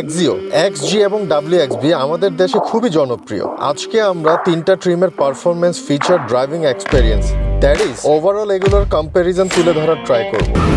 Axio x জি এবং W X B আমাদের দেশে খুবই জনপ্রিয়। আজকে আমরা তিনটা ট্রিমের performance feature driving experience that is overall এগুলোর কম্প্যারিজন তুলে ধরার ট্রাই করব।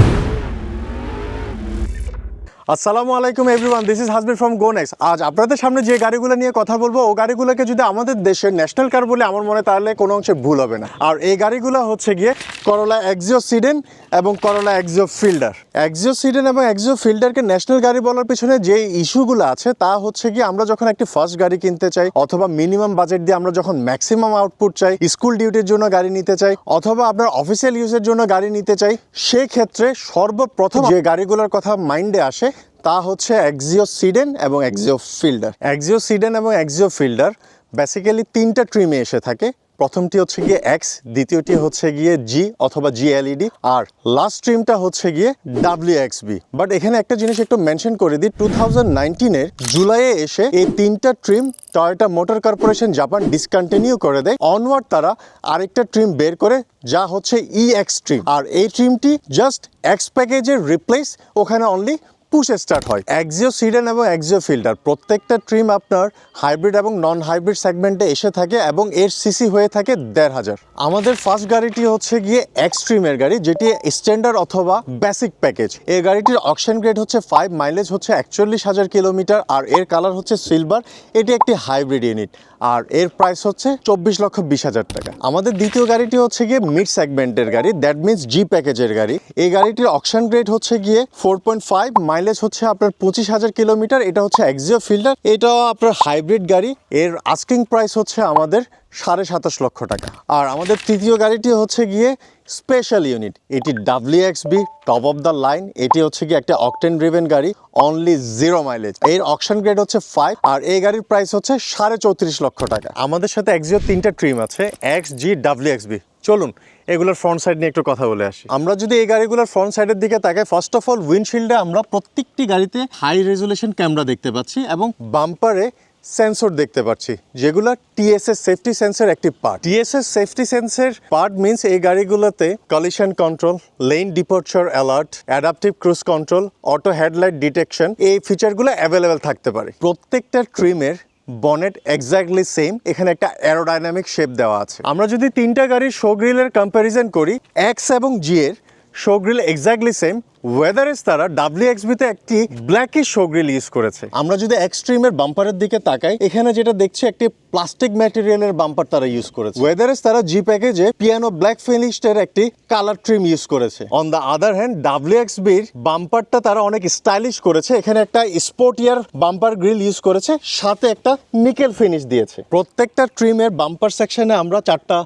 আসসালামু আলাইকুম everyone this is Hasbir from Gonex আজ আপনাদের সামনে যে গাড়িগুলো নিয়ে কথা বলব, ও গাড়িগুলোকে যদি আমাদের দেশের ন্যাশনাল কার বলে, আমার মনে তাহলে কোনো অংশে ভুল হবে না। আর এই গাড়িগুলো হচ্ছে গিয়ে করলা এক্সিও সিডেন এবং করলা এক্সিও ফিল্ডার এক্সিও সিডেন এবং এক্সিও ফিল্ডারকে ন্যাশনাল গাড়ি বলার পিছনে যে ইস্যুগুলো আছে, তা হচ্ছে গিয়ে আমরা যখন একটি ফার্স্ট গাড়ি কিনতে চাই, অথবা মিনিমাম বাজেট দিয়ে আমরা যখন ম্যাক্সিমাম আউটপুট চাই স্কুল ডিউটির জন্য গাড়ি নিতে চাই, অথবা আপনার অফিসিয়াল ইউজের জন্য গাড়ি নিতে চাই, সেক্ষেত্রে সর্বপ্রথম যে গাড়িগুলোর কথা মাইন্ডে আসে তা হচ্ছে এক্সিও সিডেন এবং এক্সিও ফিল্ডার এক্সিও সিডেন এবং এক্সিও ফিল্ডার বেসিক্যালি তিনটা ট্রিমে এসে থাকে। প্রথমটি হচ্ছে গিয়ে এক্স দ্বিতীয়টি হচ্ছে গিয়ে জি অথবা জি এলইডি আর লাস্ট ট্রিমটা হচ্ছে গিয়ে ডাব্লিউ এক্স বি বাট এখানে একটা জিনিস একটু মেনশন করে দিই টু থাউজেন্ড জুলাইয়ে এসে এই তিনটা trim Toyota Motor Corporation Japan discontinue করে দেয়। অনওয়ার্ড তারা আরেকটা ট্রিম বের করে, যা হচ্ছে ই এক্স ট্রিম আর এই ট্রিমটি জাস্ট এক্স প্যাকেজের রিপ্লেস ওখানে অনলি পুশ স্টার্ট হয়। এক্সিও সিডেন এবং এক্সিও ফিল্টার প্রত্যেকটা ট্রিম আপনার হাইব্রিড এবং নন হাইব্রিড সেগমেন্টে এসে থাকে এবং এর সিসি হয়ে থাকে দেড় হাজার। আমাদের ফার্স্ট গাড়িটি হচ্ছে গিয়ে এক্সট্রিমের গাড়ি, যেটি স্ট্যান্ডার্ড অথবা বেসিক প্যাকেজ এই গাড়িটির অকশন গ্রেড হচ্ছে ফাইভ মাইলেজ হচ্ছে একচল্লিশ হাজার কিলোমিটার, আর এর কালার হচ্ছে সিলভার এটি একটি হাইব্রিড ইউনিট আর এর প্রাইস হচ্ছে চব্বিশ লক্ষ বিশ হাজার টাকা। আমাদের দ্বিতীয় গাড়িটি হচ্ছে গিয়ে মিড সেগমেন্টের গাড়ি দ্যাট মিনস জি প্যাকেজের গাড়ি। এই গাড়িটির অকশন রেট হচ্ছে গিয়ে ফোর পয়েন্ট ফাইভ মাইলেজ হচ্ছে আপনার পঁচিশ হাজার কিলোমিটার, এটা হচ্ছে এক্সিও ফিল্টার এটাও আপনার হাইব্রিড গাড়ি। এর আস্কিং প্রাইস হচ্ছে আমাদের সাড়ে সাতাশ লক্ষ টাকা। আর আমাদের তৃতীয় গাড়িটি হচ্ছে গিয়ে স্পেশাল ইউনিট। এটি W X B top of the line এটি হচ্ছে গিয়ে একটা অকটেন ড্রিভেন গাড়ি অনলি জিরো মাইলেজ এর অকশন গ্রেড হচ্ছে ফাইভ আর এই গাড়ির প্রাইস হচ্ছে সাড়ে চৌত্রিশ লক্ষ টাকা। আমাদের সাথে এক্সিও তিনটা ট্রিম আছে X G W X B চলুন, এগুলোর ফ্রন্ট সাইড নিয়ে একটু কথা বলে আসি। আমরা যদি এই গাড়িগুলোর ফ্রন্ট সাইডের দিকে তাকাই ফার্স্ট অফ অল উইন্ডশিল্ডে আমরা প্রত্যেকটি গাড়িতে হাই রেজুলেশন ক্যামেরা দেখতে পাচ্ছি এবং বাম্পারে সেন্সর দেখতে পাচ্ছি, যেগুলো টিএসএস সেফটি সেন্সর একটি পার্ট টিএসএস সেফটি সেন্সের পার্ট মিনস এই গাড়িগুলোতে collision control lane departure alert adaptive cruise control auto headlight detection এই ফিচারগুলো অ্যাভেলেবেল থাকতে পারে। প্রত্যেকটা ট্রিমের বনেট এক্স্যাক্টলি সেম এখানে একটা অ্যারোডাইনামিক শেপ দেওয়া আছে। আমরা যদি তিনটা গাড়ির শো গ্রিলের কম্প্যারিজন করি এক্স এবং জি এর show grille exactly same whereas তারা ডাব্লিউ এক্সবিতে একটি ব্ল্যাকিশ শো গ্রিল ইউজ করেছে। আমরা যদি এক্সট্রিমের বাম্পারের দিকে তাকাই এখানে যেটা দেখছি একটি প্লাস্টিক ম্যাটেরিয়ালের বাম্পার তারা ইউজ করেছে। ওয়েদারেস তারা জি প্যাকেজে পিয়ানো ব্ল্যাক ফিনিশড একটি কালার ট্রিম ইউজ করেছে। On the other hand W X বির বাম্পারটা তারা অনেক স্টাইলিশ করেছে। এখানে একটা স্পোর্টিয়ার বাম্পার গ্রিল ইউজ করেছে। সাথে একটা নিকেল ফিনিশ দিয়েছে। প্রত্যেকটা ট্রিমের বাম্পার সেকশনে আমরা চারটা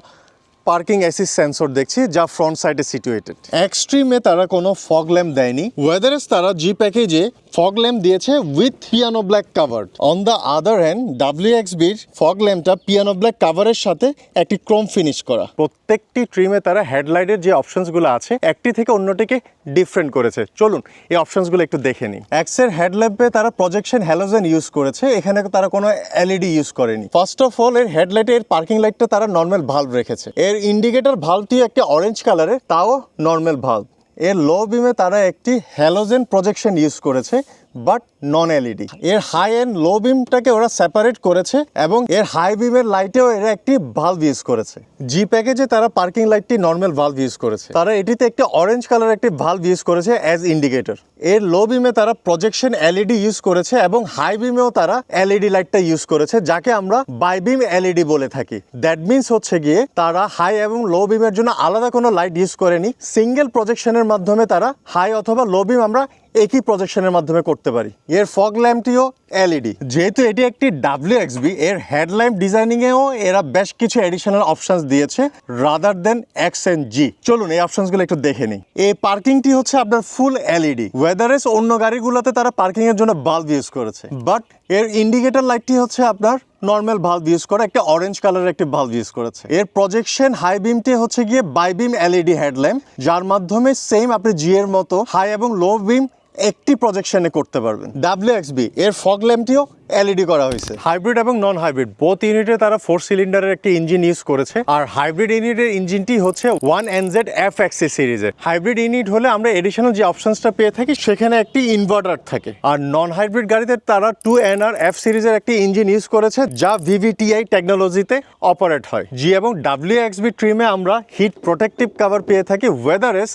পার্কিং অ্যাসিস সেন্সর দেখছি, যা ফ্রন্ট সাইডে সিচুয়েটেড এক্সট্রিমে তারা কোনো ফগ ল্যাম্প দেয়নি। ওয়েদারেস তারা জি প্যাকেজে ফগ ল্যাম্প দিয়েছে with piano black cover on the other hand W X বির ফগ ল্যাম্পটা পিয়ানো ব্ল্যাক কাভারের সাথে একটি ক্রোম ফিনিশ করা। প্রত্যেকটি ট্রিমে তারা হেডলাইটের যে অপশনসগুলো আছে, একটি থেকে অন্যটিকে ডিফারেন্ট করেছে। চলুন, এই অপশনসগুলো একটু দেখে নিই। এক্সের হেডল্যাম্পে তারা প্রজেকশন হ্যালোজেন ইউজ করেছে, এখানে তারা কোনো এলইডি ইউজ করেনি। ফার্স্ট অফ অল এর হেডলাইটে এর পার্কিং লাইটটা তারা নর্মাল ভাল্ব রেখেছে। এর ইন্ডিকেটর ভাল্বটি একটি অরেঞ্জ কালারের তাও নর্মাল ভাল্ব এর লো বিমে তারা একটি হ্যালোজেন প্রজেকশন ইউজ করেছে। বাট নন এলইডি এর হাই এন্ড লো বিমটাকে ওরা সেপারেট করেছে এবং এর হাই বিমের লাইটেও এরা একটি ভালভ ইউজ করেছে। জি প্যাকেজে তারা পার্কিং লাইটটি নর্মাল ভালভ ইউজ করেছে। তারা এটিতে একটি অরেঞ্জ কালার একটি ভালভ ইউজ করেছে অ্যাজ ইন্ডিকেটর এর লো বিমে তারা প্রজেকশন এলইডি ইউজ করেছে এবং হাই বিমেও তারা এলইডি লাইটটা ইউজ করেছে, যাকে আমরা বাই বিম এলইডি বলে থাকি। দ্যাট মিনস হচ্ছে গিয়ে তারা হাই এবং লো বিমের জন্য আলাদা কোনো লাইট ইউজ করেনি। সিঙ্গেল প্রজেকশনের মাধ্যমে তারা হাই অথবা লো বিম আমরা একই প্রজেকশনের মাধ্যমে করতে পারি। এর ফগ ল্যাম্পটিও এলইডি যেহেতু এটি একটি ডাব্লিউ এক্সবি এর হেডল্যাম্প ডিজাইনিংয়েও এরা বেশ কিছু এডিশনাল অপশনস দিয়েছে rather than X and G চলুন এই অপশনসগুলো একটু দেখে নিই। এই পার্কিংটি হচ্ছে আপনার ফুল এলইডি ওয়েদারেস অন্য গাড়িগুলোতে তারা পার্কিং এর জন্য বাল্ব ইউজ করেছে। বাট এর ইন্ডিকেটর লাইটটি হচ্ছে আপনার নর্মাল ভাল্ব ইউজ করা, একটা অরেঞ্জ কালারের একটি ভাল্ব ইউজ করেছে। এর প্রজেকশন হাই বিমটি হচ্ছে গিয়ে বাই বিম এলইডি হেডল্যাম্প যার মাধ্যমে সেম আপনি জি এর মতো হাই এবং লো বিম একটি প্রজেকশনে করতে পারবেন। ডাব্লিউ এক্সবি এর ফগ ল্যাম্পটিও এলইডি করা হয়েছে। হাইব্রিড এবং নন হাইব্রিড বোথ ইউনিটে তারা ফোর সিলিন্ডারের একটি ইঞ্জিন ইউজ করেছে। আর হাইব্রিড ইউনিটের ইঞ্জিনটি হচ্ছে ওয়ান এনজেড এফ এক্সি সিরিজের হাইব্রিড ইউনিট হলে আমরা এডিশনাল যে অপশনসটা পেয়ে থাকি সেখানে একটি ইনভার্টার থাকে। আর নন হাইব্রিড গাড়িতে তারা টু এন আর এফ সিরিজের একটি ইঞ্জিন ইউজ করেছে যা ভিভিটিআই টেকনোলজিতে অপারেট হয়। জি এবং ডাব্লিউ এক্সবি ট্রিমে আমরা হিট প্রোটেক্টিভ কাভার পেয়ে থাকি ওয়েদারেস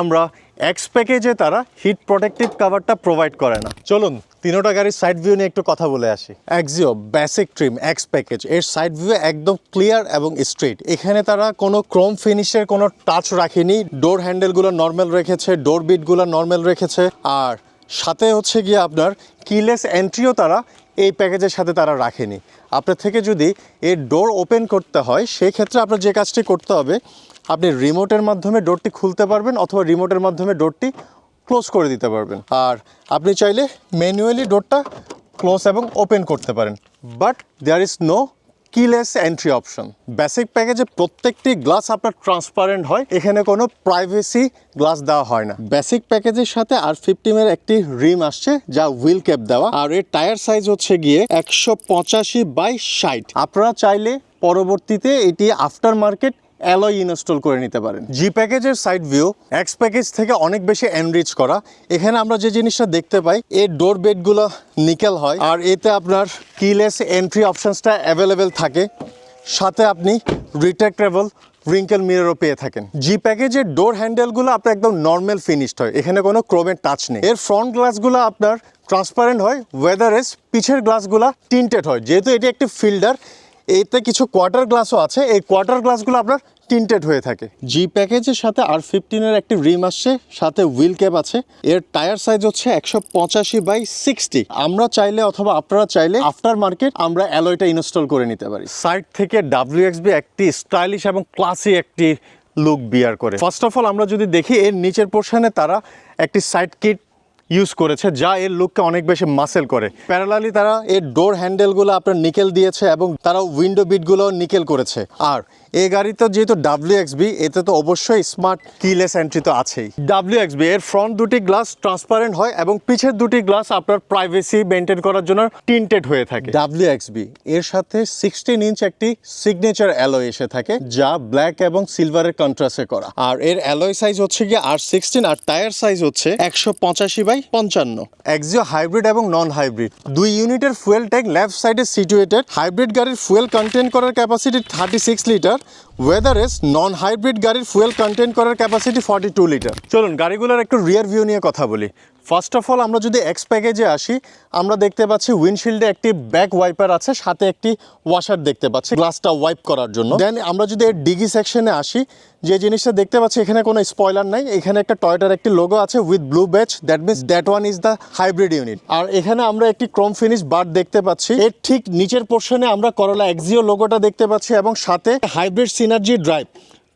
আমরা এক্স প্যাকেজে তারা হিট প্রোটেক্টিভ কাভারটা প্রোভাইড করে না। চলুন, তিনোটা গাড়ির সাইড ভিউ নিয়ে একটু কথা বলে আসি। Axio basic trim X package এর সাইড ভিউ একদম ক্লিয়ার এবং স্ট্রেট এখানে তারা কোনো ক্রোম ফিনিশের কোনো টাচ রাখেনি ডোর হ্যান্ডেলগুলো নর্মাল রেখেছে ডোর বিটগুলো নর্মাল রেখেছে। আর সাথে হচ্ছে গিয়ে আপনার কিলেস এন্ট্রিও তারা এই প্যাকেজের সাথে তারা রাখেনি। আপনার থেকে যদি এর ডোর ওপেন করতে হয় সেই ক্ষেত্রে আপনার যে কাজটি করতে হবে, আপনি রিমোটের মাধ্যমে ডোরটি খুলতে পারবেন অথবা রিমোটের মাধ্যমে ডোরটি ক্লোজ করে দিতে পারবেন। আর আপনি চাইলে ম্যানুয়ালি ডোরটা ক্লোজ এবং ওপেন করতে পারেন। But there is no keyless entry option basic প্যাকেজে প্রত্যেকটি গ্লাস আপনার ট্রান্সপারেন্ট হয়, এখানে কোনো প্রাইভেসি গ্লাস দেওয়া হয় না। বেসিক প্যাকেজের সাথে আর ফিফটিমের একটি রিম আসছে, যা হুইল ক্যাপ দেওয়া। আর এর টায়ার সাইজ হচ্ছে গিয়ে একশো পঁচাশি বাই ষাট। আপনারা চাইলে পরবর্তীতে এটি আফটার মার্কেট অ্যালয় ইনস্টল করে নিতে পারেন। জি প্যাকেজের সাইড ভিউ এক্স প্যাকেজ থেকে অনেক বেশি এনরিচ করা। এখানে আমরা যে জিনিসটা দেখতে পাই, এর ডোর বেডগুলো নিকেল হয়, আর এতে আপনার কিলেস এন্ট্রি অপশনসটা অ্যাভেলেবেল থাকে। সাথে আপনি রিট্রাক্টেবল রিঙ্কেল মিররও পেয়ে থাকেন। জি প্যাকেজের ডোর হ্যান্ডেলগুলো আপনার একদম নর্মাল ফিনিশড হয়, এখানে কোনো ক্রোমের টাচ নেই। এর ফ্রন্ট গ্লাসগুলো আপনার ট্রান্সপারেন্ট হয় ওয়েদারেস পিছের গ্লাসগুলো টিন্টেড হয়। যেহেতু এটি একটি ফিল্ডার এতে কিছু কোয়ার্টার গ্লাসও আছে, এই কোয়ার্টার গ্লাসগুলো আপনার টিন্টেড হয়ে থাকে। জি প্যাকেজের সাথে আর ফিফটিনের একটি রিম আসছে, সাথে হুইল ক্যাপ আছে। এর টায়ার সাইজ হচ্ছে একশো পঁচাশি বাই সিক্সটি আমরা চাইলে অথবা আপনারা চাইলে আফটার মার্কেট আমরা অ্যালয়টা ইনস্টল করে নিতে পারি। সাইড থেকে ডাব্লিউ এক্স একটি স্টাইলিশ এবং ক্লাসি একটি লুক বিয়ার করে। ফার্স্ট অফ অল আমরা যদি দেখি, এর নিচের পোর্শনে তারা একটি সাইড কিট ইউজ করেছে, যা এর লুককে অনেক বেশি মাসেল করে। প্যারালালি তারা এর ডোর হ্যান্ডেলগুলো আপনার নিকেল দিয়েছে এবং তারা উইন্ডো বিটগুলো নিকেল করেছে। আর এই গাড়িতে যেহেতু ডাব্লিউ এক্সবি এতে তো অবশ্যই স্মার্ট কিলেস এন্ট্রি তো আছেই। ডাব্লিউ এক্সবি এর ফ্রন্ট দুটি গ্লাস ট্রান্সপারেন্ট হয় এবং পিছের দুটি গ্লাস আপনার প্রাইভেসি মেনটেন করার জন্য টিন্টেড হয়ে থাকে। ডাব্লিউ এক্সবি এর সাথে সিক্সটিন ইঞ্চ একটি সিগনেচার অ্যালয় এসে থাকে, যা ব্ল্যাক এবং সিলভারের কন্ট্রাস্টে করা। আর এর অ্যালয় সাইজ হচ্ছে গিয়ে আর সিক্সটিন আর টায়ার সাইজ হচ্ছে একশো পঁচাশি বাই পঞ্চান্ন। এক্সিও হাইব্রিড এবং নন হাইব্রিড দুই ইউনিটের ফুয়েল ট্যাঙ্ক লেফট সাইডে সিটুয়েটেড হাইব্রিড গাড়ির ফুয়েল কন্টেন্ট করার capacity thirty six litre whereas non hybrid গাড়ির ফুয়েল কন্টেন্ট করার ক্যাপাসিটি ফর্টি টু লিটার চলুন, গাড়িগুলোর একটু রিয়ার ভিউ নিয়ে কথা বলি। ফার্স্ট অফ অল আমরা যদি এক্স প্যাকেজে আসি, আমরা দেখতে পাচ্ছি উইন্ডশিল্ডে একটি ব্যাক ওয়াইপার আছে, সাথে একটি ওয়াশার দেখতে পাচ্ছি গ্লাসটা ওয়াইপ করার জন্য। দেন আমরা যদি এর ডিগি সেকশনে আসি, যে জিনিসটা দেখতে পাচ্ছি, এখানে কোনো স্পয়লার নাই, এখানে একটা টয়টার একটি লোগো আছে with blue badge that means that one is the hybrid unit আর এখানে আমরা একটি ক্রোম ফিনিশ বার দেখতে পাচ্ছি, এর ঠিক নিচের পোর্শনে আমরা করলা এক্সিও লোগোটা দেখতে পাচ্ছি, এবং সাথে হাইব্রিড সিনার্জি ড্রাইভ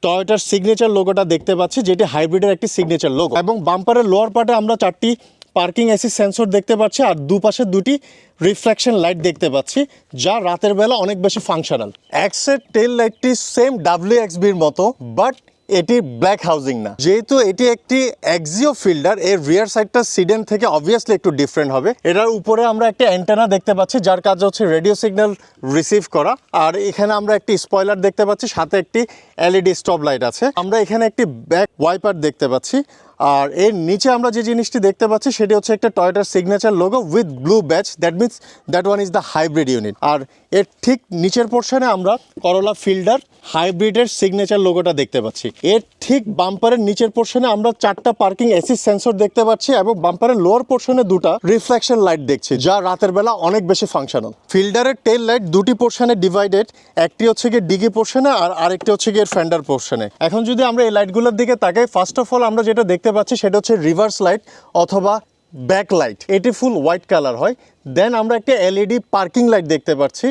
টয়োটার সিগনেচার লোগোটা দেখতে পাচ্ছি, যেটি হাইব্রিডের একটি সিগনেচার লোগো এবং বাম্পারের লোয়ার পার্টে আমরা চারটি পার্কিং এসি সেন্সর দেখতে পাচ্ছি, আর দুপাশে দুটি রিফ্লেকশন লাইট দেখতে পাচ্ছি, যা রাতের বেলা অনেক বেশি ফাংশনাল এক্সের টেল লাইটটি সেম ডাব্লিউ এক্সবির মতো বাট এটি ব্ল্যাক হাউজিং না। যেহেতু এটি একটি এক্সিও ফিল্ডার এর রিয়ার সাইডটা সিডেন থেকে অবভিয়াসলি একটু ডিফারেন্ট হবে। এটার উপরে আমরা একটা অ্যান্টেনা দেখতে পাচ্ছি, যার কাজ হচ্ছে রেডিও সিগন্যাল রিসিভ করা। আর এখানে আমরা একটি স্পয়লার দেখতে পাচ্ছি, সাথে একটি এলইডি স্টপ লাইট আছে। আমরা এখানে একটি ব্যাক ওয়াইপার দেখতে পাচ্ছি। আর এর নিচে আমরা যে জিনিসটি দেখতে পাচ্ছি, সেটি হচ্ছে একটা টয়োটার signature logo with blue badge that means that one is the hybrid unit আর এর ঠিক নিচের পোর্শনে আমরা করলা ফিল্ডার হাইব্রিডের সিগনেচার লোগোটা দেখতে পাচ্ছি। এর ঠিক বাম্পারের নিচের পোর্শনে আমরা চারটা পার্কিং অ্যাসিস সেন্সর দেখতে পাচ্ছি এবং বাম্পারের লোয়ার পোর্শনে দুটা রিফ্লেকশন লাইট দেখছি, যা রাতের বেলা অনেক বেশি ফাংশনাল ফিল্ডারের টেল লাইট দুটি পোর্শনে ডিভাইডেড একটি হচ্ছে গিয়ে ডিগি পোর্শনে আর আরেকটি হচ্ছে গিয়ে ফেন্ডার পোর্শনে এখন যদি আমরা এই লাইটগুলোর দিকে তাকাই ফার্স্ট অফ অল আমরা যেটা দেখতে পাচ্ছি, সেটা হচ্ছে রিভার্স লাইট অথবা ব্যাক লাইট এটি ফুল হোয়াইট কালার হয়। দেন আমরা একটা এলইডি পার্কিং লাইট দেখতে পাচ্ছি।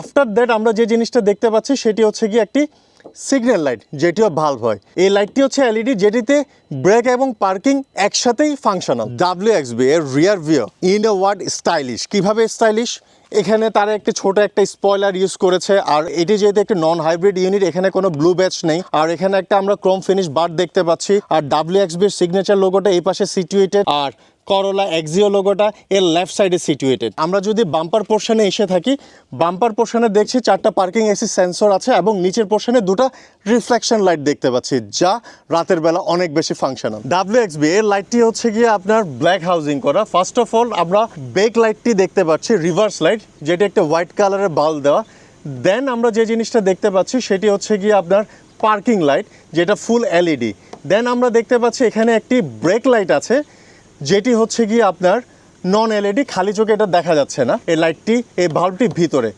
আফটার দ্যাট আমরা যে জিনিসটা দেখতে পাচ্ছি, সেটি হচ্ছে কি একটি সিগন্যাল লাইট যেটিও ভাল্ব হয়। এই লাইটটি হচ্ছে এলইডি যেটিতে ব্রেক এবং পার্কিং একসাথেই ফাংশনাল ডাব্লিউ এক্সবি এর rear view in a word stylish কীভাবে স্টাইলিশ এখানে তারা একটি ছোট একটা স্পয়লার ইউজ করেছে, আর এটি যেহেতু একটি নন হাইব্রিড ইউনিট এখানে কোনো ব্লু ব্যাচ নেই। আর এখানে একটা আমরা ক্রোম ফিনিশ বার দেখতে পাচ্ছি, আর ডাব্লিউ এক্স এক্সবির সিগনেচার লোগোটা এই পাশে সিচুয়েটেড আর করলা এক্সিও লোগোটা এর লেফট সাইডে সিচুয়েটেড আমরা যদি বাম্পার পোর্শনে এসে থাকি বাম্পার পোর্শনে দেখছি চারটা পার্কিং এসি সেন্সর আছে এবং নিচের পোর্শনে দুটো রিফ্লেকশন লাইট দেখতে পাচ্ছি, যা রাতের বেলা অনেক বেশি ফাংশনাল ডাব্লিউ এক্সবি এর লাইটটি হচ্ছে গিয়ে আপনার ব্ল্যাক হাউজিং করা। ফার্স্ট অফ অল আমরা বেক লাইটটি দেখতে পাচ্ছি রিভার্স লাইট যেটি একটা হোয়াইট কালারের বাল দেওয়া। দেন আমরা যে জিনিসটা দেখতে পাচ্ছি, সেটি হচ্ছে গিয়ে আপনার পার্কিং লাইট যেটা ফুল এলইডি দেন আমরা দেখতে পাচ্ছি এখানে একটি ব্রেক লাইট আছে যেটি হচ্ছে গিয়ে আপনার নন এলইডি খালি চোখে এটা দেখা যাচ্ছে না, এই লাইটটি এই বাল্বটির ভিতরে।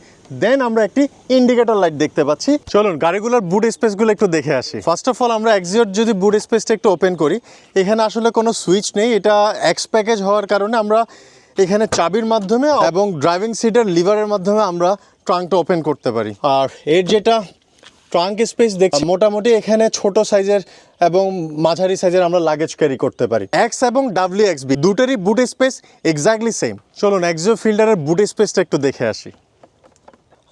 দেন আমরা একটি ইন্ডিকেটর লাইট দেখতে পাচ্ছি। চলুন, গাড়িগুলোর বুট স্পেসগুলো একটু দেখে আসি। ফার্স্ট অফ অল আমরা এক্সিওর যদি বুট স্পেসটা একটু ওপেন করি, এখানে আসলে কোনো সুইচ নেই। এটা এক্স প্যাকেজ হওয়ার কারণে আমরা এখানে চাবির মাধ্যমে এবং ড্রাইভিং সিটের লিভারের মাধ্যমে আমরা ট্রাঙ্কটা ওপেন করতে পারি। আর এর যেটা ট্রাঙ্ক স্পেস দেখছি। মোটামুটি এখানে ছোট সাইজের এবং মাঝারি সাইজের আমরা লাগেজ ক্যারি করতে পারি। এক্স এবং ডাব্লিউ এক্স বি দুটোরই বুট স্পেস এক্স্যাক্টলি সেম চলুন এক্সিও ফিল্ডারের বুট স্পেসটা একটু দেখে আসি।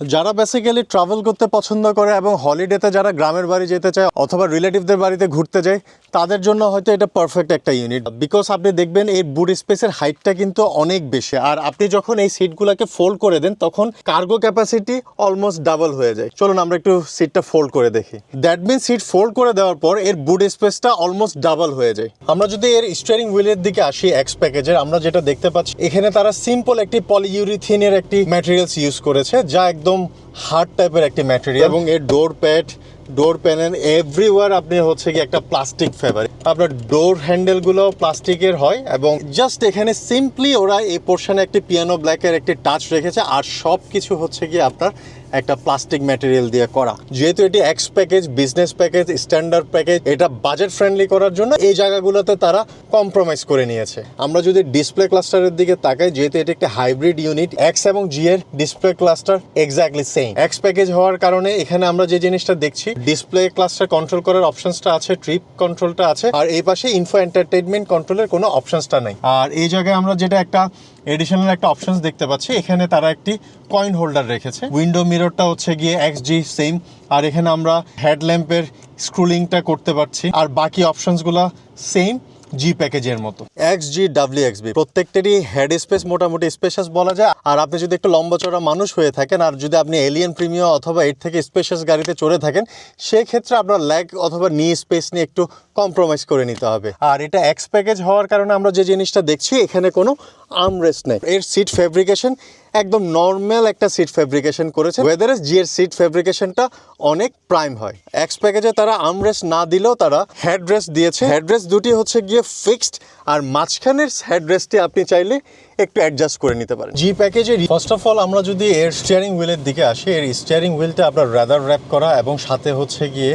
যারা বেসিক্যালি ট্রাভেল করতে পছন্দ করে এবং হলিডেতে যারা গ্রামের বাড়ি যেতে চায় অথবা রিলেটিভদের বাড়িতে ঘুরতে যায়, তাদের জন্য হয়তো এটা পারফেক্ট একটা ইউনিট বিকজ আপনি দেখবেন এই বুট স্পেসের হাইটটা কিন্তু অনেক বেশি। আর আপনি যখন এই সিটগুলোকে ফোল্ড করে দেন, তখন কার্গো ক্যাপাসিটি অলমোস্ট ডাবল হয়ে যায়। চলুন আমরা একটু সিটটা ফোল্ড করে দেখি। দ্যাট মিন সিট ফোল্ড করে দেওয়ার পর এর বুট স্পেসটা অলমোস্ট ডাবল হয়ে যায়। আমরা যদি এর স্টিয়ারিং হুইলের দিকে আসি এক্স প্যাকেজের আমরা যেটা দেখতে পাচ্ছি, এখানে তারা সিম্পল একটি পলিইউরিথিনের একটি ম্যাটেরিয়ালস ইউজ করেছে, যা একদম হার্ড টাইপের একটি ম্যাটেরিয়াল এবং এর door pad door panel everywhere আপনি হচ্ছে কি একটা প্লাস্টিক ফেভার আপনার ডোর হ্যান্ডেলগুলো প্লাস্টিকের হয় এবং জাস্ট এখানে সিম্পলি ওরা এই পোর্শনে একটি পিয়ানো ব্ল্যাকের একটি টাচ রেখেছে আর সব কিছু হচ্ছে কি আপনার একটা প্লাস্টিক ম্যাটেরিয়াল দিয়ে করা। যেহেতু এটি X package business package standard package এটা বাজেট ফ্রেন্ডলি করার জন্য এই জায়গাগুলোতে তারা কম্প্রোমাইজ করে নিয়েছে। আমরা যদি ডিসপ্লে ক্লাস্টারের দিকে তাকাই, যেহেতু এটি একটি হাইব্রিড ইউনিট এক্স এবং জি এর display cluster exactly same X package হওয়ার কারণে এখানে আমরা যে জিনিসটা দেখছি ডিসপ্লে ক্লাস্টার কন্ট্রোল করার অপশনসটা আছে ট্রিপ কন্ট্রোলটা আছে, আর এই পাশে ইনফো এন্টারটেনমেন্ট কন্ট্রোলের কোনো অপশনসটা নেই। আর এই জায়গায় আমরা যেটা একটা এডিশনাল একটা অপশনস দেখতে পাচ্ছি। এখানে তারা একটি কয়েন হোল্ডার রেখেছে। উইন্ডো মিররটা হচ্ছে গিয়ে এক্স জি সেম আর এখানে আমরা হেডল্যাম্পের স্ক্রুলিংটা করতে পারছি। আর বাকি অপশনসগুলো সেম জি প্যাকেজের মতো। X G W X B প্রত্যেকটারই head space মোটামুটি স্পেশাস বলা যায়। আর আপনি যদি একটু লম্বা চড়া মানুষ হয়ে থাকেন, আর যদি আপনি এলিয়ান প্রিমিয়াম অথবা এর থেকে স্পেশাস গাড়িতে চড়ে থাকেন, সেক্ষেত্রে আপনার ল্যাগ অথবা নি স্পেস নিয়ে একটু কম্প্রোমাইজ করে নিতে হবে। আর এটা এক্স প্যাকেজ হওয়ার কারণে আমরা যে জিনিসটা দেখছি, এখানে কোনো আর্মরেস্ট নেই। এর সিট ফেব্রিকেশন একদম নর্মাল একটা সিট ফেব্রিকেশন করেছে। ওয়েদারে জি এর সিট ফেব্রিকেশনটা অনেক প্রাইম হয়। এক্স প্যাকেজে তারা আর্মরেস্ট না দিলেও তারা হেডরেস্ট দিয়েছে। হেডরেস্ট দুটি হচ্ছে গিয়ে ফিক্সড আর মাঝখানের হেডরেস্টটি আপনি চাইলে একটু অ্যাডজাস্ট করে নিতে পারেন। জি প্যাকেজে ফার্স্ট অফ অল আমরা যদি এর স্টিয়ারিং হুইলের দিকে আসি, এর স্টিয়ারিং হুইলটা আপনার রাদার র্যাপ করা এবং সাথে হচ্ছে গিয়ে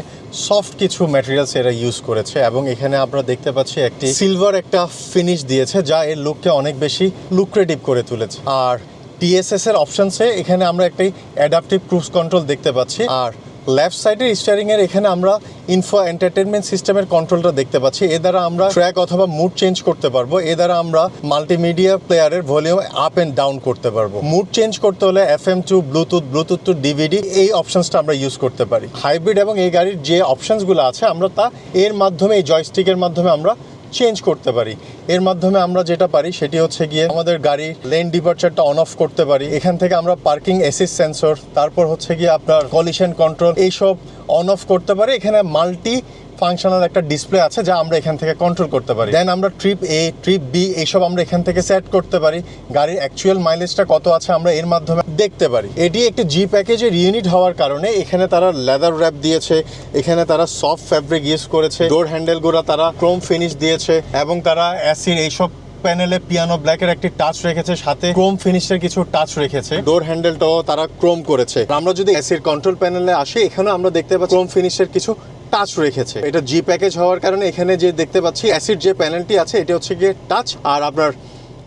সফট কিছু ম্যাটেরিয়ালস এরা ইউজ করেছে এবং এখানে আমরা দেখতে পাচ্ছি একটি সিলভার একটা ফিনিশ দিয়েছে যা এর লুককে অনেক বেশি লুক্রেটিভ করে তুলেছে। আর টিএসএস এর অপশনসে এখানে আমরা একটি অ্যাডাপটিভ ক্রুজ কন্ট্রোল দেখতে পাচ্ছি। আর লেফট সাইডের স্টিয়ারিং এর এখানে আমরা ইনফো এন্টারটেনমেন্ট সিস্টেমের কন্ট্রোলটা দেখতে পাচ্ছি। এ দ্বারা আমরা ট্র্যাক অথবা মুড চেঞ্জ করতে পারব। এ দ্বারা আমরা মাল্টিমিডিয়া প্লেয়ারের ভলিউম আপ এন্ড ডাউন করতে পারব। মুড চেঞ্জ করতে হলে F M to Bluetooth Bluetooth to DVD এই অপশনসটা আমরা ইউজ করতে পারি। হাইব্রিড এবং এই গাড়ির যে অপশনসগুলো আছে, আমরা তা এর মাধ্যমে, এই জয়স্টিকের মাধ্যমে আমরা চেঞ্জ করতে পারি। এর মাধ্যমে আমরা যেটা পারি সেটি হচ্ছে গিয়ে আমাদের গাড়ি লেন ডিপার্চারটা অন অফ করতে পারি। এখান থেকে আমরা পার্কিং এসিস সেন্সর তারপর হচ্ছে গিয়ে আপনার কলিশন কন্ট্রোল এইসব অন অফ করতে পারি। এখানে মাল্টি ফাংশনাল একটা ডিসপ্লে আছে যা আমরা এখান থেকে কন্ট্রোল করতে পারি। দেন আমরা ট্রিপ এ ট্রিপ বি এইসব আমরা এখান থেকে সেট করতে পারি। গাড়ির অ্যাকচুয়াল মাইলেজটা কত আছে আমরা এর মাধ্যমে দেখতে পারি। এটি একটি জি প্যাকেজের ইউনিট হওয়ার কারণে এখানে তারা লেদার র্যাপ দিয়েছে, এখানে তারা সফট ফ্যাব্রিক ইউজ করেছে ডোর হ্যান্ডেলগুলো তারা ক্রোম ফিনিশ দিয়েছে, এবং তারা অ্যাসিড এইসব প্যানেলে পিয়ানো ব্ল্যাকের একটি টাচ রেখেছে, সাথে ক্রোম ফিনিশের কিছু টাচ রেখেছে। ডোর হ্যান্ডেলটাও তারা ক্রোম করেছে। আমরা যদি এসির কন্ট্রোল প্যানেলে আসি এখানে আমরা দেখতে পাচ্ছি ক্রোম ফিনিশের কিছু টাচ রেখেছে। এটা জি প্যাকেজ হওয়ার কারণে এখানে যে দেখতে পাচ্ছি অ্যাসিড যে প্যানেলটি আছে, এটা হচ্ছে গিয়ে টাচ আর আপনার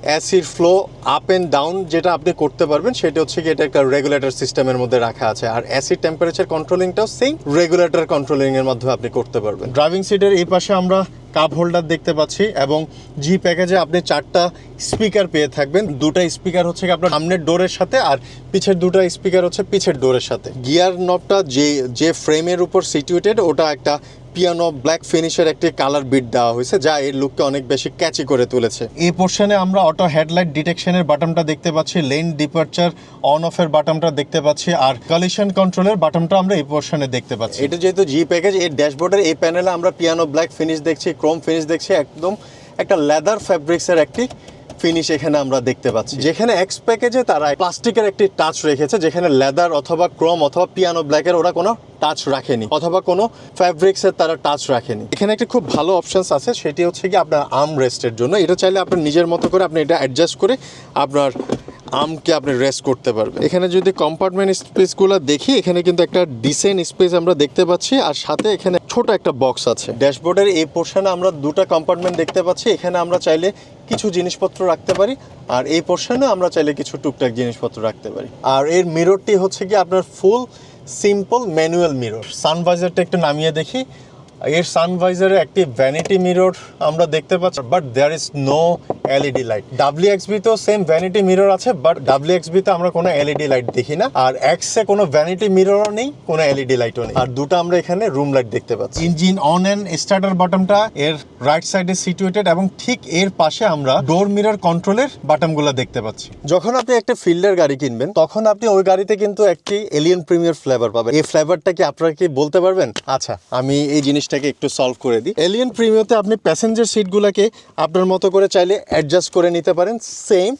অ্যাসিড ফ্লো আপ অ্যান্ড ডাউন যেটা আপনি করতে পারবেন, সেটা হচ্ছে কি এটা একটা রেগুলেটর সিস্টেমের মধ্যে রাখা আছে। আর অ্যাসিড টেম্পারেচার কন্ট্রোলিংটাও সেই রেগুলেটর কন্ট্রোলিংয়ের মাধ্যমে আপনি করতে পারবেন। ড্রাইভিং সিটের এই পাশে আমরা কাপ হোল্ডার দেখতে পাচ্ছি এবং জি প্যাকেজে আপনি চারটা স্পিকার পেয়ে থাকবেন। দুটা স্পিকার হচ্ছে কি আপনার সামনের ডোরের সাথে আর পিছের দুটা স্পিকার হচ্ছে পিছের ডোরের সাথে। গিয়ার নবটা যে যে ফ্রেমের উপর সিটুয়েটেড ওটা একটা পিয়ানো ব্ল্যাক ফিনিশের একটি কালার বিট দেওয়া হয়েছে, যা এর লুককে অনেক বেশি ক্যাচি করে তুলেছে। এই পোর্শনে আমরা অটো হেডলাইট ডিটেকশনের বাটনটা দেখতে পাচ্ছি লেন ডিপারচার অন অফ অফের বাটনটা দেখতে পাচ্ছি, আর কলিশন কন্ট্রোলের বাটনটা আমরা এই পোর্শনে দেখতে পাচ্ছি। এটা যেহেতু জি প্যাকেজ এই ড্যাশবোর্ডের এই প্যানেলে আমরা পিয়ানো ব্ল্যাক ফিনিশ দেখছি ক্রোম ফিনিশ দেখছি, একদম একটা লেদার ফ্যাব্রিক্সের একটি ফিনিশ এখানে আমরা দেখতে পাচ্ছি। যেখানে এক্স প্যাকেজে তারা প্লাস্টিকের একটি টাচ রেখেছে যেখানে লেদার অথবা ক্রোম অথবা পিয়ানো ব্ল্যাকের ওরা কোনো টাচ রাখেনি অথবা কোনো ফ্যাব্রিক্সের তারা টাচ রাখেনি। এখানে একটি খুব ভালো অপশনস আছে সেটি হচ্ছে কি আপনার আর্ম রেস্টের জন্য। এটা চাইলে আপনার নিজের মতো করে আপনি এটা অ্যাডজাস্ট করে আপনার আমকে আপনি রেস্ট করতে পারবেন। এখানে যদি কম্পার্টমেন্ট স্পেসগুলো দেখি এখানে কিন্তু একটা ডিসেন্ট স্পেস আমরা দেখতে পাচ্ছি আর সাথে এখানে ছোট একটা বক্স আছে। ড্যাশবোর্ডের এই পোর্শনে আমরা দুটো কম্পার্টমেন্ট দেখতে পাচ্ছি। এখানে আমরা চাইলে কিছু জিনিসপত্র রাখতে পারি, আর এই পোর্শনে আমরা চাইলে কিছু টুকটাক জিনিসপত্র রাখতে পারি। আর এর মিররটি হচ্ছে কি আপনার ফুল সিম্পল ম্যানুয়াল মিরর সানভাইজারটা একটু নামিয়ে দেখি। এর সানভাইজারে একটি ভ্যানিটি মিরর আমরা দেখতে পাচ্ছি but there is no LED light W XB তো সেম ভ্যানিটি মিরর আছে বাট ডাব্লিউ এক্সবি তে আমরা কোনো এলইডি লাইট দেখি না, আর এক্সে কোনো ভ্যানিটি মিররও নেই, কোনো এলইডি লাইটও নেই। আর দুটো আমরা এখানে রুম লাইট দেখতে পাচ্ছি। ইঞ্জিন অন এন্ড স্টার্টার বাটনটা এর রাইট সাইডে সিচুয়েটেড এবং ঠিক এর পাশে আমরা ডোর মিরর কন্ট্রোলের বাটনগুলো দেখতে পাচ্ছি। যখন আপনি একটা ফিল্ডার গাড়ি কিনবেন, তখন আপনি ওই গাড়িতে কিন্তু একটি এলিয়ান প্রিমিয়ার ফ্লেভার পাবেন। এই ফ্লেভারটা কি আপনারা কি বলতে পারবেন? আচ্ছা আমি এই জিনিসটাকে একটু সলভ করে দিই। এলিয়ান প্রিমিয়তে আপনি প্যাসেঞ্জার সিটগুলোকে আপনার মতো করে চাইলে অ্যাডজাস্ট করে নিতে পারেন। সেম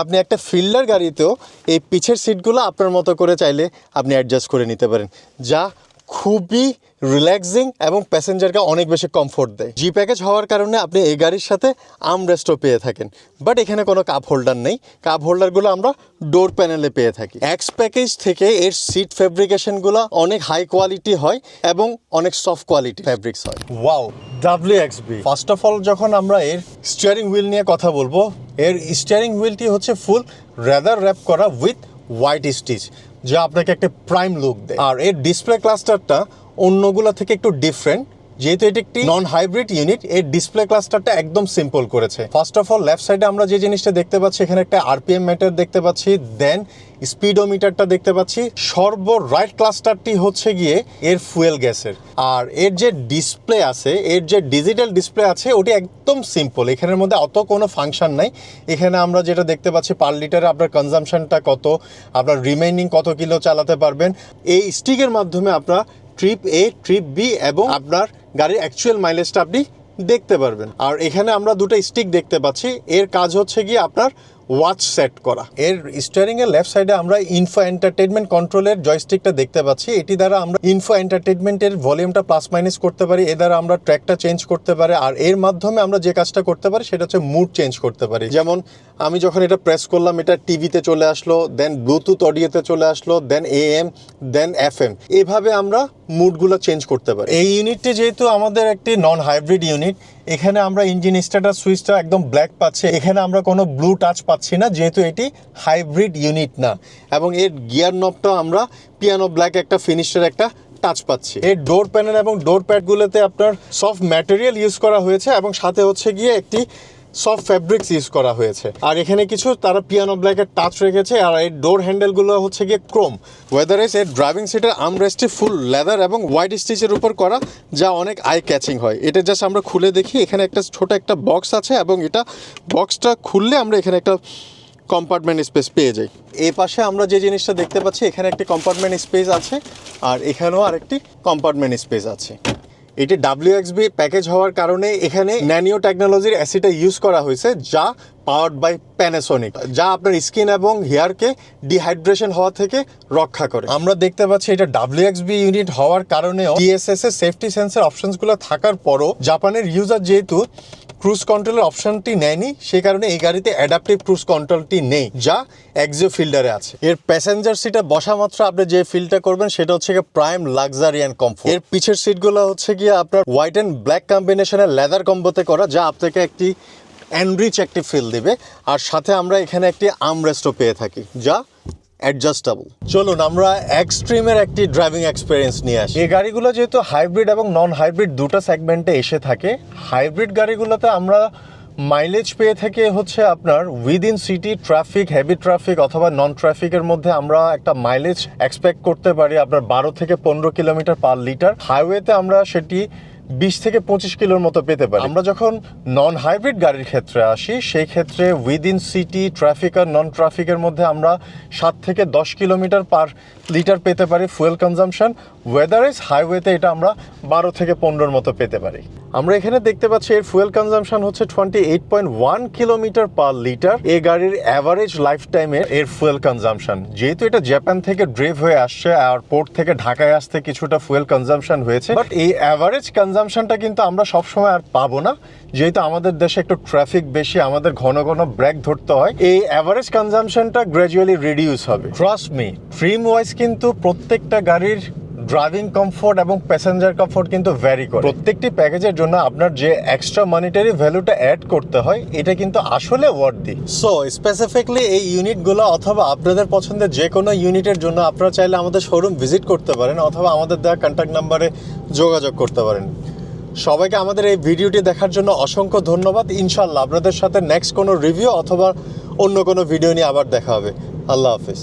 আপনি একটা ফিল্ডার গাড়িতেও এই পিছের সিটগুলো আপনার মতো করে চাইলে আপনি অ্যাডজাস্ট করে নিতে পারেন। যা খুবই রিল্যাক্সিং এবং প্যাসেঞ্জারকে অনেক বেশি কমফোর্ট দেয়। জি প্যাকেজ হওয়ার কারণে আপনি এই গাড়ির সাথে আর্মরেস্টও পেয়ে থাকেন। বাট এখানে কোনো কাপ হোল্ডার নেই। কাপ হোল্ডারগুলো আমরা ডোর প্যানেলে পেয়ে থাকি। এক্স প্যাকেজ থেকে এর সিট ফেব্রিকেশনগুলো অনেক হাই কোয়ালিটি হয় এবং অনেক সফট কোয়ালিটি ফ্যাব্রিক্স হয়। Wow W X B first of all যখন আমরা এর স্টিয়ারিং হুইল নিয়ে কথা বলব, এর স্টিয়ারিং হুইলটি হচ্ছে ফুল রেদার র্যাপ করা উইথ হোয়াইট স্টিচ যা আপনাকে একটা প্রাইম লুক দেয়। আর এর ডিসপ্লে ক্লাস্টারটা অন্যগুলো থেকে একটু ডিফারেন্ট যেহেতু এটি একটি নন হাইব্রিড ইউনিট এর ডিসপ্লে ক্লাস্টারটা একদম সিম্পল করেছে। ফার্স্ট অফ অল লেফট সাইডে আমরা যে জিনিসটা দেখতে পাচ্ছি, এখানে একটা আরপিএম মিটার দেখতে পাচ্ছি দেন স্পিডোমিটারটা দেখতে পাচ্ছি। সর্ব রাইট ক্লাস্টারটি হচ্ছে গিয়ে এর ফুয়েল গ্যাসের আর এর যে ডিসপ্লে আছে, এর যে ডিজিটাল ডিসপ্লে আছে, ওটি একদম সিম্পল এখানের মধ্যে অত কোনো ফাংশন নাই। এখানে আমরা যেটা দেখতে পাচ্ছি পার লিটারে আপনার কনজামশনটা কত, আপনার রিমেইনিং কত কিলো চালাতে পারবেন। এই স্টিকের মাধ্যমে আপনার ট্রিপ এ ট্রিপ বি এবং আপনার গাড়ির অ্যাকচুয়াল মাইলেজটা আপনি দেখতে পারবেন। আর এখানে আমরা দুটো স্টিক দেখতে পাচ্ছি। এর কাজ হচ্ছে গিয়ে আপনার ওয়াচ সেট করা। এর স্টিয়ারিং এর লেফট সাইডে আমরা ইনফো এন্টারটেনমেন্ট কন্ট্রোলের জয়স্টিকটা দেখতে পাচ্ছি। এটি দ্বারা আমরা ইনফো এন্টারটেনমেন্টের ভলিউমটা প্লাস মাইনাস করতে পারি। এ দ্বারা আমরা ট্র্যাকটা চেঞ্জ করতে পারি। আর এর মাধ্যমে আমরা যে কাজটা করতে পারি, সেটা হচ্ছে মুড চেঞ্জ করতে পারি। যেমন, আমি যখন এটা প্রেস করলাম, এটা টিভিতে চলে আসলো দেন ব্লুটুথ অডিওতে চলে আসলো then A M then F M এভাবে আমরা মুডগুলো চেঞ্জ করতে পারি। এই ইউনিটটি যেহেতু আমাদের একটি নন হাইব্রিড ইউনিট এখানে আমরা ইঞ্জিন স্টার্টার সুইচটা একদম ব্ল্যাক পাচ্ছি। এখানে আমরা কোনো ব্লু টাচ পাচ্ছি না, যেহেতু এটি হাইব্রিড ইউনিট না। এবং এর গিয়ার নবটাও আমরা পিয়ানো ব্ল্যাক একটা ফিনিশের একটা টাচ পাচ্ছি। এর ডোর প্যানেল এবং ডোর প্যাডগুলোতে আপনার সফট ম্যাটেরিয়াল ইউজ করা হয়েছে এবং সাথে হচ্ছে গিয়ে একটি সফট ফ্যাব্রিক্স ইউজ করা হয়েছে। আর এখানে কিছু, তারা পিয়ানো ব্ল্যাকের টাচ রেখেছে, আর এই ডোর হ্যান্ডেলগুলো হচ্ছে গিয়ে ক্রোম ওয়েদার এস এর ড্রাইভিং সিটের আমরেস্টে ফুল লেদার এবং হোয়াইট স্টিচের উপর করা, যা অনেক আই ক্যাচিং হয়। এটা জাস্ট আমরা খুলে দেখি, এখানে একটা ছোট একটা বক্স আছে এবং এটা বক্সটা খুললে আমরা এখানে একটা কম্পার্টমেন্ট স্পেস পেয়ে যাই। এই পাশে আমরা যে জিনিসটা দেখতে পাচ্ছি, এখানে একটি কম্পার্টমেন্ট স্পেস আছে, আর এখানেও আরেকটি কম্পার্টমেন্ট স্পেস আছে। এটি ডাব্লিউ ডাব্লিউএক্সবি প্যাকেজ হওয়ার কারণে এখানে ন্যানিও টেকনোলজির অ্যাসিটা ইউজ করা হয়েছে, যা পাওয়ার্ড বাই প্যানাসনিক যা আপনার স্কিন এবং হেয়ারকে ডিহাইড্রেশন হওয়া থেকে রক্ষা করে। আমরা দেখতে পাচ্ছি এটা ডাব্লিউ এক্সবি ইউনিট হওয়ার কারণেও ডিএসএস এর সেফটি সেন্সর অপশনসগুলো থাকার পরও জাপানের ইউজার যেহেতু ক্রুজ কন্ট্রোলের অপশনটি নেয়নি, সেই কারণে এই গাড়িতে অ্যাডাপটিভ ক্রুজ কন্ট্রোলটি নেই, যা এক্সিও ফিল্ডারে আছে। এর প্যাসেঞ্জার সিটে বসা মাত্র আপনি যে ফিলটা করবেন, সেটা হচ্ছে গিয়ে প্রাইম লাক্সারি অ্যান্ড কমফোর্ট এর পিছের সিটগুলো হচ্ছে গিয়ে আপনার হোয়াইট অ্যান্ড ব্ল্যাক কম্বিনেশনের লেদার কম্বোতে করা, যা আপনাকে একটি এনরিচ একটি ফিল দেবে। আর সাথে আমরা এখানে একটি আমরেস্টও পেয়ে থাকি, যা অ্যাডজাস্টেবল চলুন, আমরা এক্সট্রিমের একটি ড্রাইভিং এক্সপিরিয়েন্স নিয়ে আসি। এই গাড়িগুলো যেহেতু হাইব্রিড এবং নন হাইব্রিড দুটো সেগমেন্টে এসে থাকে হাইব্রিড গাড়িগুলোতে আমরা মাইলেজ পেয়ে থেকে হচ্ছে আপনার within city traffic heavy traffic অথবা নন ট্রাফিকের মধ্যে আমরা একটা মাইলেজ এক্সপেক্ট করতে পারি আপনার বারো থেকে পনেরো কিলোমিটার পার লিটার হাইওয়েতে আমরা সেটি বিশ থেকে পঁচিশ কিলোর মতো পেতে পারি। আমরা যখন নন হাইব্রিড গাড়ির ক্ষেত্রে আসি, সেই ক্ষেত্রে উইদিন সিটি ট্রাফিক আর নন ট্রাফিকের মধ্যে আমরা সাত থেকে দশ কিলোমিটার পার লিটার পেতে পারি ফুয়েল কনজামশন ওয়েদারাইজ হাইওয়েতে এটা আমরা বারো থেকে পনেরোর মতো পেতে পারি। আমরা এখানে দেখতে পাচ্ছি এর ফুয়েল কনজামশন হচ্ছে twenty eight point one kilometre per litre এই গাড়ির অ্যাভারেজ লাইফ টাইমে এর ফুয়েল কনজামশন যেহেতু এটা জাপান থেকে ড্রেভ হয়ে আসছে আর পোর্ট থেকে ঢাকায় আসতে কিছুটা ফুয়েল কনজামশন হয়েছে। বাট এই অ্যাভারেজ কনজামশনটা কিন্তু আমরা সবসময় আর পাবো না। যেহেতু আমাদের দেশে একটু ট্রাফিক বেশি, আমাদের ঘন ঘন ব্রেক ধরতে হয়। এই অ্যাভারেজ কনজামশনটা গ্র্যাজুয়ালি রিডিউস হবে। ট্রাস্ট মি ট্রিম ওয়াইজ কিন্তু প্রত্যেকটা গাড়ির ড্রাইভিং কমফোর্ট এবং প্যাসেঞ্জার কমফোর্ট কিন্তু ভ্যারি করে। প্রত্যেকটি প্যাকেজের জন্য আপনার যে এক্সট্রা মনিটারি ভ্যালুটা অ্যাড করতে হয়, এটা কিন্তু আসলে ওয়ার্থি সো স্পেসিফিকলি এই ইউনিটগুলো অথবা আপনাদের পছন্দের যে কোনো ইউনিটের জন্য আপনারা চাইলে আমাদের শোরুম ভিজিট করতে পারেন অথবা আমাদের দেওয়া কন্ট্যাক্ট নাম্বারে যোগাযোগ করতে পারেন। সবাইকে আমাদের এই ভিডিওটি দেখার জন্য অসংখ্য ধন্যবাদ। ইনশাল্লাহ আপনাদের সাথে নেক্সট কোনো রিভিউ অথবা অন্য কোনো ভিডিও নিয়ে আবার দেখা হবে। আল্লাহ হাফিজ।